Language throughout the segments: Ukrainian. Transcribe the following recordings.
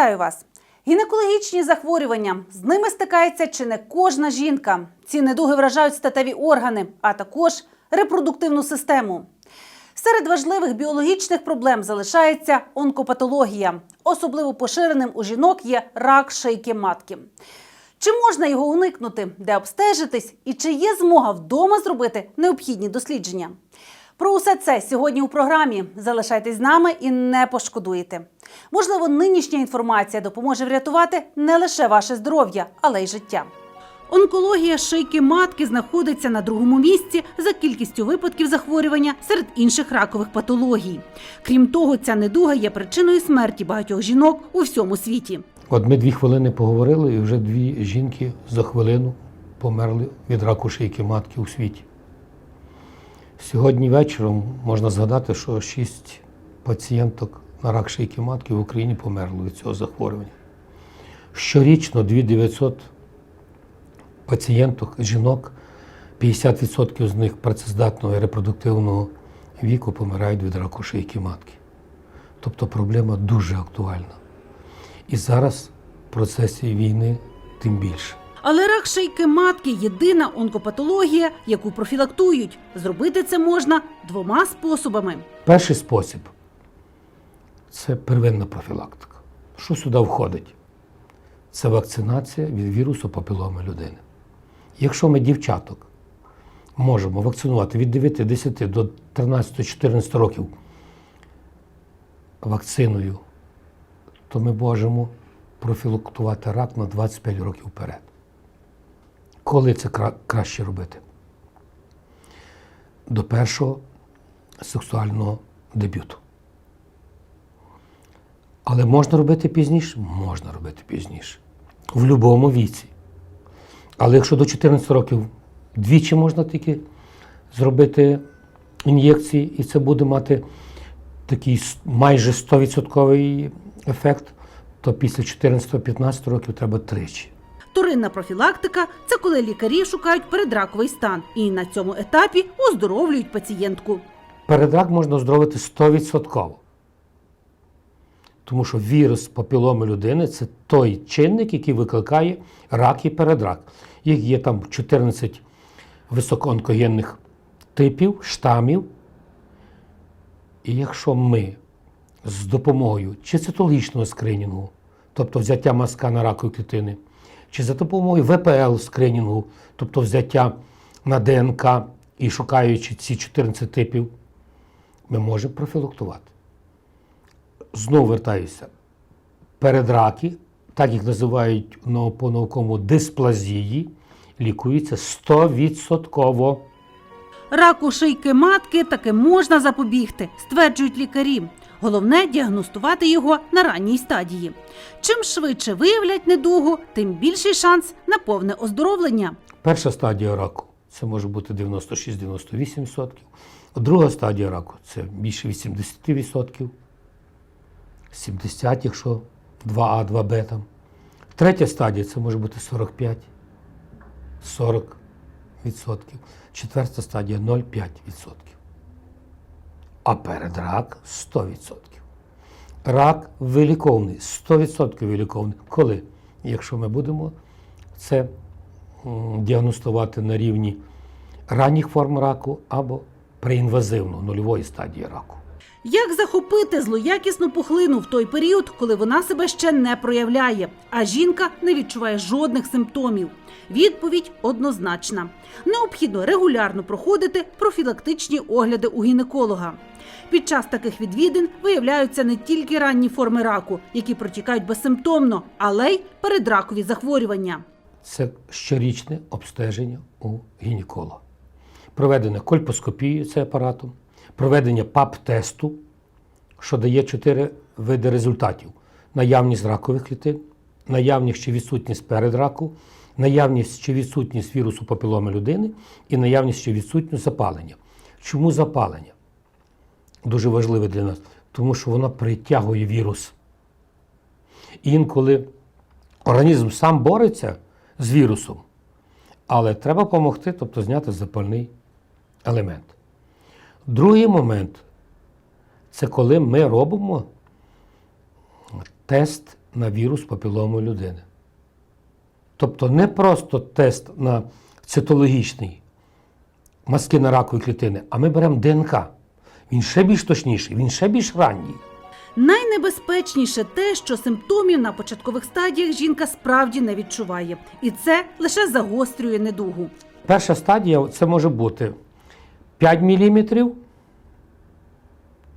Вітаю вас! Гінекологічні захворювання з ними стикається чи не кожна жінка. Ці недуги вражають статеві органи, а також репродуктивну систему. Серед важливих біологічних проблем залишається онкопатологія. Особливо поширеним у жінок є рак шийки матки. Чи можна його уникнути, де обстежитись, і чи є змога вдома зробити необхідні дослідження? Про усе це сьогодні у програмі. Залишайтесь з нами і не пошкодуєте. Можливо, нинішня інформація допоможе врятувати не лише ваше здоров'я, але й життя. Онкологія шийки матки знаходиться на другому місці за кількістю випадків захворювання серед інших ракових патологій. Крім того, ця недуга є причиною смерті багатьох жінок у всьому світі. От ми дві хвилини поговорили, і вже дві жінки за хвилину померли від раку шийки матки у світі. Сьогодні вечором можна згадати, що шість пацієнток на рак шийки матки в Україні померли від цього захворювання. Щорічно 2900 пацієнток, жінок, 50% з них працездатного і репродуктивного віку помирають від раку шийки матки. Тобто проблема дуже актуальна. І зараз в процесі війни тим більше. Але рак шийки матки єдина онкопатологія, яку профілактують. Зробити це можна двома способами. Перший спосіб це первинна профілактика. Що сюди входить? Це вакцинація від вірусу папіломи людини. Якщо ми дівчаток можемо вакцинувати від 9, 10 до 13, 14 років вакциною, то ми можемо профілактувати рак на 25 років вперед. Коли це кра- краще робити? До першого сексуального дебюту. Але можна робити пізніше? Можна робити пізніше. В будь-якому віці. Але якщо до 14 років двічі можна тільки зробити ін'єкції, і це буде мати такий майже 100% ефект, то після 14-15 років треба тричі. Вторинна профілактика це коли лікарі шукають передраковий стан і на цьому етапі оздоровлюють пацієнтку. Передрак можна оздоровити 100%. Тому що вірус папіломи людини це той чинник, який викликає рак і передрак. Їх є там 14 високоонкогенних типів, штамів. І якщо ми з допомогою чи цитологічного скринінгу, тобто взяття мазка на ракові клітини, чи за допомогою ВПЛ скринінгу, тобто взяття на ДНК і шукаючи ці 14 типів, ми можемо профілактувати. Знову вертаюся. Передраки, так їх називають по науковому дисплазії, лікуються 100%. Раку шийки матки таки можна запобігти, стверджують лікарі. Головне діагностувати його на ранній стадії. Чим швидше виявлять недугу, тим більший шанс на повне оздоровлення. Перша стадія раку це може бути 96-98%. Друга стадія раку це більше 80%. 70%, якщо 2А, 2Б там. Третя стадія це може бути 45, 40%. Четверта стадія 0,5%. А передрак 100%. Рак виліковний, 100% виліковний. Коли? Якщо ми будемо це діагностувати на рівні ранніх форм раку або преінвазивно нульової стадії раку. Як захопити злоякісну пухлину в той період, коли вона себе ще не проявляє, а жінка не відчуває жодних симптомів? Відповідь однозначна: необхідно регулярно проходити профілактичні огляди у гінеколога. Під час таких відвідин виявляються не тільки ранні форми раку, які протікають безсимптомно, але й передракові захворювання. Це щорічне обстеження у гінеколога. Проведення кольпоскопії це апаратом, проведення ПАП-тесту, що дає чотири види результатів: наявність ракових клітин, наявність чи відсутність передраку, наявність чи відсутність вірусу папіломи людини і наявність чи відсутність запалення. Чому запалення? Дуже важливе для нас, тому що воно притягує вірус. Інколи організм сам бореться з вірусом, але треба допомогти, тобто зняти запальний елемент. Другий момент це коли ми робимо тест на вірус папілому людини. Тобто не просто тест на цитологічний мазки на ракові клітини, а ми беремо ДНК. Він ще більш точніший, він ще більш ранній. Найнебезпечніше те, що симптомів на початкових стадіях жінка справді не відчуває, і це лише загострює недугу. Перша стадія це може бути 5 мм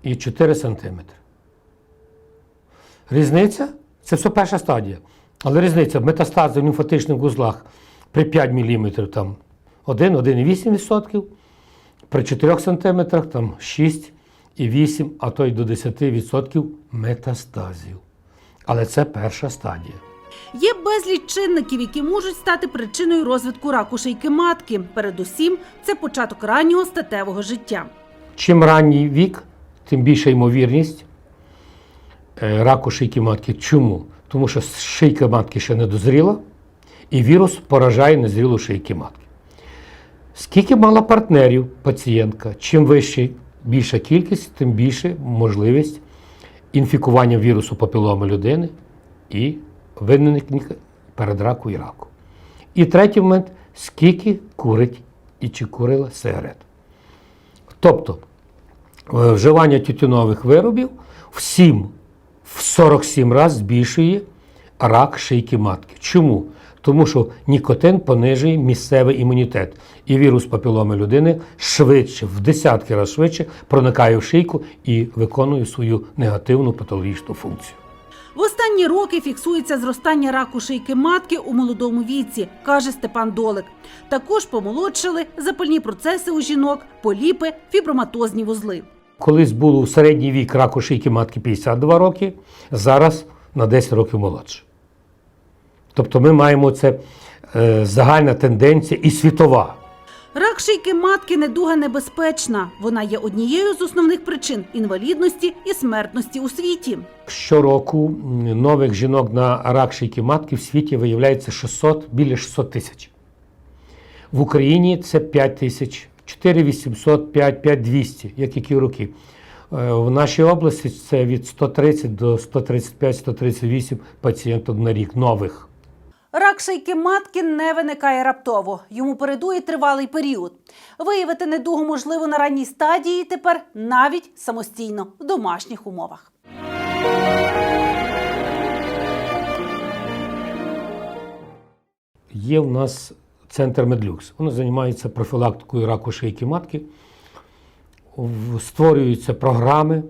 і 4 см. Різниця це все перша стадія. Але різниця метастази в лімфатичних вузлах при 5 мм там 1, 1,8%, при 4 см там 6 і 8, а то й до 10% метастазів. Але це перша стадія. Є безліч чинників, які можуть стати причиною розвитку раку шийки матки. Передусім, це початок раннього статевого життя. Чим ранній вік, тим більша ймовірність е, раку шийки матки. Чому? Тому що шийка матки ще не дозріла, і вірус поражає незрілу шийки матки. Скільки мала партнерів пацієнтка, чим вища більша кількість, тим більше можливість інфікування вірусу папіломи людини і виникнення передраку і раку. І третій момент скільки курить і чи курила сигарет. Тобто е, вживання тютюнових виробів в 7, в 47 разів збільшує рак шийки матки. Чому? Тому що нікотин понижує місцевий імунітет, і вірус папіломи людини швидше, в десятки разів швидше проникає в шийку і виконує свою негативну патологічну функцію. В останні роки фіксується зростання раку шийки матки у молодому віці, каже Степан Долик. Також помолодшили запальні процеси у жінок, поліпи, фіброматозні вузли. Колись було середній вік раку шийки матки 52 роки, зараз на 10 років молодше. Тобто ми маємо це е, загальна тенденція і світова. Рак шийки матки недуга небезпечна. Вона є однією з основних причин інвалідності і смертності у світі. Щороку нових жінок на рак шийки матки в світі виявляється 600, біля 600 тисяч. В Україні це 5 тисяч, 4 800, 5, 5 200, як які роки. Е, В нашій області це від 130 до 135-138 пацієнток на рік нових. Рак шийки матки не виникає раптово. Йому передує тривалий період. Виявити недугу можливо на ранній стадії тепер навіть самостійно в домашніх умовах. Є в нас центр Медлюкс. Воно займається профілактикою раку шийки матки. Створюються програми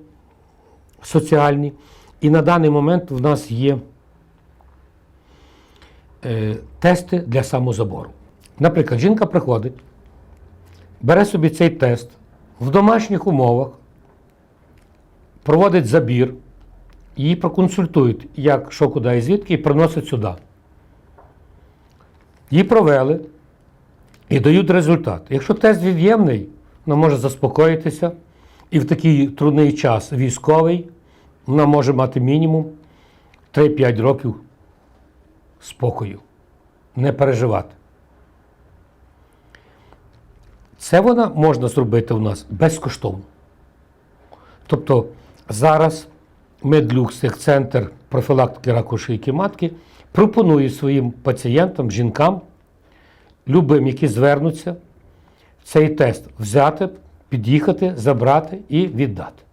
соціальні. І на даний момент в нас є е, тести для самозабору. Наприклад, жінка приходить, бере собі цей тест в домашніх умовах, проводить забір, її проконсультують, як, що, куди і звідки, і приносять сюди. Її провели і дають результат. Якщо тест від'ємний, вона може заспокоїтися, і в такий трудний час військовий вона може мати мінімум 3-5 років спокою, не переживати. Це вона можна зробити у нас безкоштовно. Тобто зараз Медлюкс, як центр профілактики раку шийки матки, пропонує своїм пацієнтам, жінкам, любим, які звернуться, цей тест взяти, під'їхати, забрати і віддати.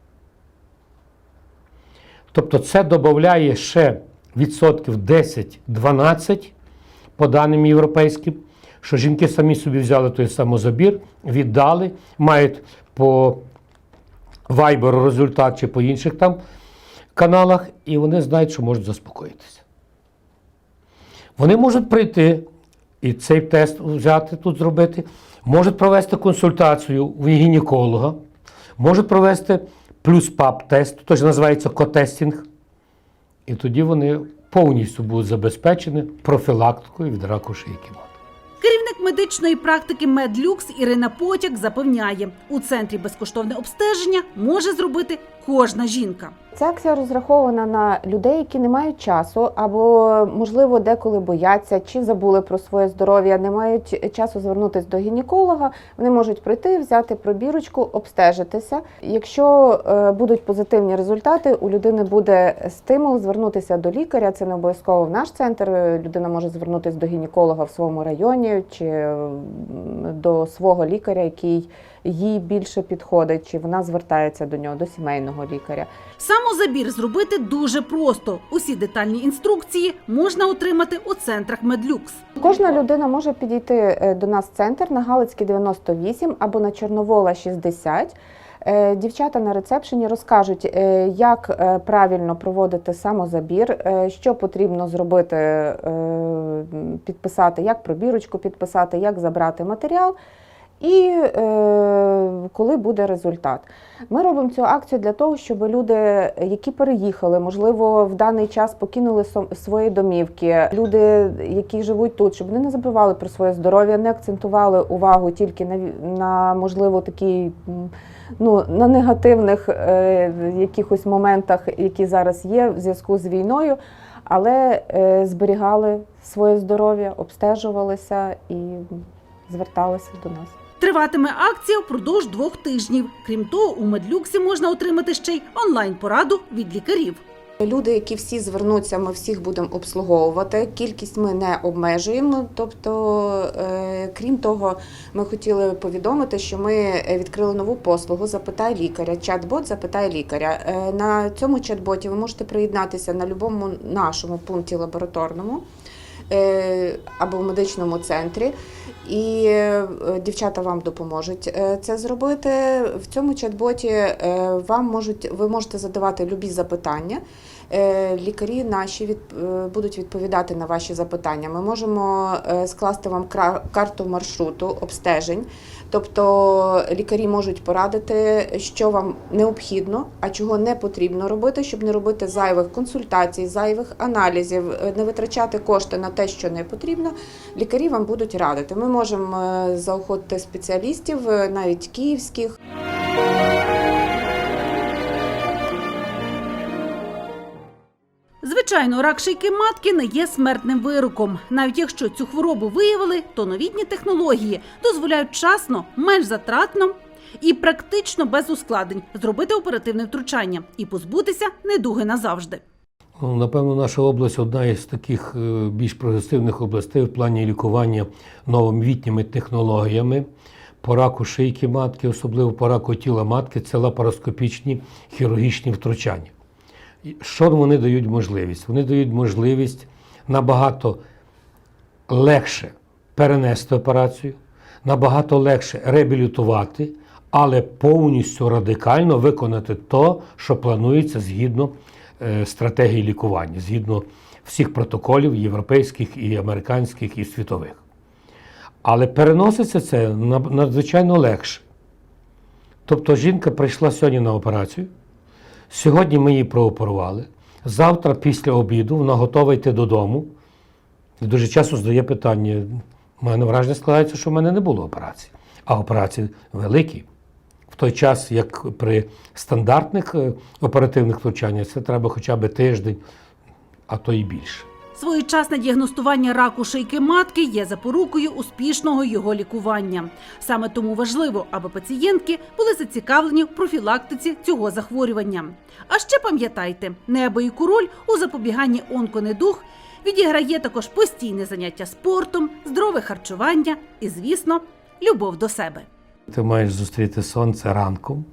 Тобто це додає ще відсотків 10-12 по даним європейським, що жінки самі собі взяли той самозабір, віддали, мають по Viber результат чи по інших там каналах, і вони знають, що можуть заспокоїтися. Вони можуть прийти і цей тест взяти тут зробити, можуть провести консультацію у гінеколога, можуть провести плюс пап тест, то ж називається котестінг. І тоді вони повністю будуть забезпечені профілактикою від раку шийки матки. Керівник медичної практики Медлюкс Ірина Потяк запевняє, у центрі безкоштовне обстеження може зробити кожна жінка. Ця акція розрахована на людей, які не мають часу, або можливо деколи бояться чи забули про своє здоров'я, не мають часу звернутися до гінеколога. Вони можуть прийти, взяти пробірочку, обстежитися. Якщо е, будуть позитивні результати, у людини буде стимул звернутися до лікаря. Це не обов'язково в наш центр. Людина може звернутися до гінеколога в своєму районі чи до свого лікаря, який їй більше підходить, чи вона звертається до нього, до сімейного лікаря. Самозабір зробити дуже просто. Усі детальні інструкції можна отримати у центрах Медлюкс. Кожна людина може підійти е, до нас в центр на Галицький 98 або на Чорновола 60. Е, Дівчата на рецепшені розкажуть, е, як правильно проводити самозабір, що потрібно зробити, підписати, як пробірочку підписати, як забрати матеріал. І е, коли буде результат, ми робимо цю акцію для того, щоб люди, які переїхали, можливо, в даний час покинули свої домівки, люди, які живуть тут, щоб вони не забували про своє здоров'я, не акцентували увагу тільки на, на можливо такі. Ну, на негативних е, якихось моментах, які зараз є в зв'язку з війною, але е, зберігали своє здоров'я, обстежувалися і зверталися до нас. Триватиме акція впродовж двох тижнів. Крім того, у Медлюксі можна отримати ще й онлайн-пораду від лікарів. Люди, які всі звернуться, ми всіх будемо обслуговувати. Кількість ми не обмежуємо. Тобто, е, крім того, ми хотіли повідомити, що ми відкрили нову послугу Запитай лікаря. Чат-бот Запитай лікаря. Е, На цьому чат-боті ви можете приєднатися на будь-якому нашому пункті лабораторному або в медичному центрі. І е, дівчата вам допоможуть е, це зробити. В цьому чат-боті е, вам можуть ви можете задавати любі запитання. Е, Лікарі наші від, е, будуть відповідати на ваші запитання. Ми можемо е, скласти вам карту маршруту обстежень. Тобто лікарі можуть порадити, що вам необхідно, а чого не потрібно робити, щоб не робити зайвих консультацій, зайвих аналізів, е, не витрачати кошти на те, що не потрібно. Лікарі вам будуть радити. Ми можемо е, заохотити спеціалістів, е, навіть київських. Звичайно, рак шийки матки не є смертним вироком. Навіть якщо цю хворобу виявили, то новітні технології дозволяють часно, менш затратно і практично без ускладнень зробити оперативне втручання і позбутися недуги назавжди. Ну, Напевно, наша область одна із таких е, більш прогресивних областей в плані лікування новомвітніми технологіями. По раку шийки матки, особливо по раку тіла матки, це лапароскопічні хірургічні втручання. Що вони дають можливість? Вони дають можливість набагато легше перенести операцію, набагато легше реабілітувати, але повністю радикально виконати то, що планується згідно е, стратегії лікування, згідно всіх протоколів європейських і американських і світових. Але переноситься це надзвичайно легше. Тобто жінка прийшла сьогодні на операцію, сьогодні ми її прооперували, завтра після обіду вона готова йти додому. І дуже часто здає питання: у мене враження складається, що в мене не було операції, а операції великі. В той час, як при стандартних е, оперативних втручаннях, це треба хоча б тиждень, а то і більше. Своєчасне діагностування раку шийки матки є запорукою успішного його лікування. Саме тому важливо, аби пацієнтки були зацікавлені в профілактиці цього захворювання. А ще пам'ятайте, неабияку роль у запобіганні онконедуг відіграє також постійне заняття спортом, здорове харчування і, звісно, любов до себе. Ти маєш зустріти сонце ранком,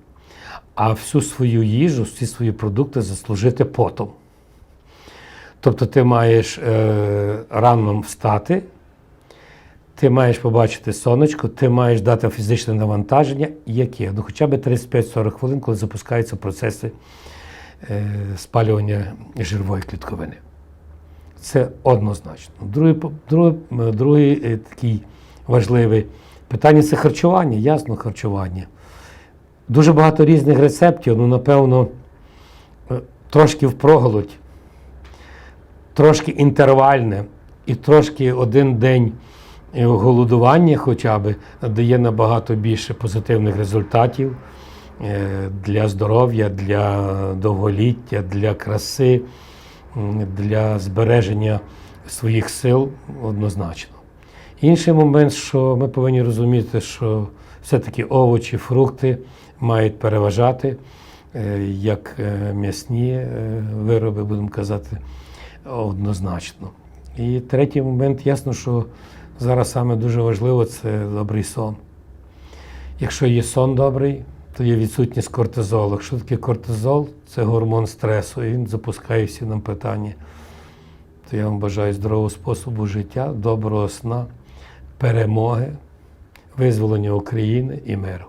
а всю свою їжу, всі свої продукти заслужити потом. Тобто ти маєш е, рано встати, ти маєш побачити сонечко, ти маєш дати фізичне навантаження, яке? Ну, хоча б 35-40 хвилин, коли запускаються процеси е, спалювання жирової клітковини. Це однозначно. Другий, другий, е, другий е, такий важливий питання це харчування, ясно, харчування. Дуже багато різних рецептів, ну, напевно, е, трошки впроголодь, трошки інтервальне і трошки один день е, голодування хоча б дає набагато більше позитивних результатів е, для здоров'я, для довголіття, для краси, для збереження своїх сил однозначно. Інший момент, що ми повинні розуміти, що все-таки овочі, фрукти мають переважати е, як м'ясні вироби, будемо казати, однозначно. І третій момент, ясно, що зараз саме дуже важливо це добрий сон. Якщо є сон добрий, то є відсутність кортизолу. Якщо таке кортизол, це гормон стресу, і він запускає всі нам питання. То я вам бажаю здорового способу життя, доброго сна, перемоги, визволення України і миру.